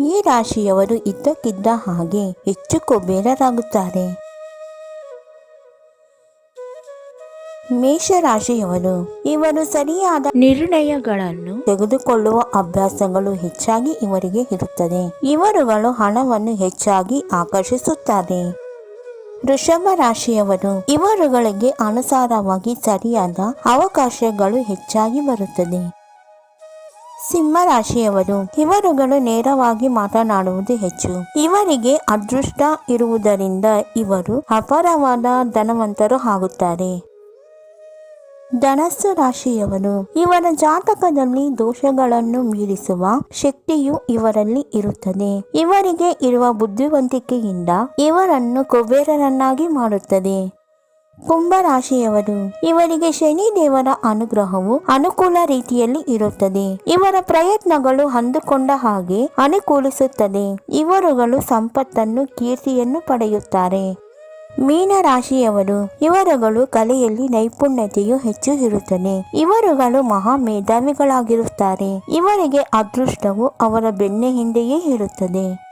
ಈ ರಾಶಿಯವರು ಇದ್ದಕ್ಕಿದ್ದ ಹಾಗೆ ಹೆಚ್ಚು ಕುಬೇರರಾಗುತ್ತಾರೆ. ಮೇಷರಾಶಿಯವರು ಇವರು ಸರಿಯಾದ ನಿರ್ಣಯಗಳನ್ನು ತೆಗೆದುಕೊಳ್ಳುವ ಅಭ್ಯಾಸಗಳು ಹೆಚ್ಚಾಗಿ ಇವರಿಗೆ ಇರುತ್ತದೆ. ಇವರುಗಳು ಹಣವನ್ನು ಹೆಚ್ಚಾಗಿ ಆಕರ್ಷಿಸುತ್ತಾರೆ. ವೃಷಭ ರಾಶಿಯವರು ಇವರುಗಳಿಗೆ ಅನುಸಾರವಾಗಿ ಸರಿಯಾದ ಅವಕಾಶಗಳು ಹೆಚ್ಚಾಗಿ ಬರುತ್ತದೆ. ಸಿಂಹ ರಾಶಿಯವರು ಇವರುಗಳು ನೇರವಾಗಿ ಮಾತನಾಡುವುದು ಹೆಚ್ಚು. ಇವರಿಗೆ ಅದೃಷ್ಟ ಇರುವುದರಿಂದ ಇವರು ಅಪಾರವಾದ ಧನವಂತರು ಆಗುತ್ತಾರೆ. ಧನಸ್ಸು ರಾಶಿಯವರು, ಇವರ ಜಾತಕದಲ್ಲಿ ದೋಷಗಳನ್ನು ಮೀರಿಸುವ ಶಕ್ತಿಯು ಇವರಲ್ಲಿ ಇರುತ್ತದೆ. ಇವರಿಗೆ ಇರುವ ಬುದ್ಧಿವಂತಿಕೆಯಿಂದ ಇವರನ್ನು ಕುಬೇರರನ್ನಾಗಿ ಮಾಡುತ್ತದೆ. ಕುಂಭ ರಾಶಿಯವರು ಇವರಿಗೆ ಶನಿ ದೇವರ ಅನುಗ್ರಹವು ಅನುಕೂಲ ರೀತಿಯಲ್ಲಿ ಇರುತ್ತದೆ. ಇವರ ಪ್ರಯತ್ನಗಳು ಅಂದುಕೊಂಡ ಹಾಗೆ ಅನುಕೂಲಿಸುತ್ತದೆ. ಇವರುಗಳು ಸಂಪತ್ತನ್ನು, ಕೀರ್ತಿಯನ್ನು ಪಡೆಯುತ್ತಾರೆ. ಮೀನ ರಾಶಿಯವರು ಇವರುಗಳು ಕಲೆಯಲ್ಲಿ ನೈಪುಣ್ಯತೆಯು ಹೆಚ್ಚು ಇರುತ್ತದೆ. ಇವರುಗಳು ಮಹಾ ಮೇಧಾವಿಗಳಾಗಿರುತ್ತಾರೆ ಇವರಿಗೆ ಅದೃಷ್ಟವು ಅವರ ಬೆನ್ನ ಹಿಂದೆಯೇ ಇರುತ್ತದೆ.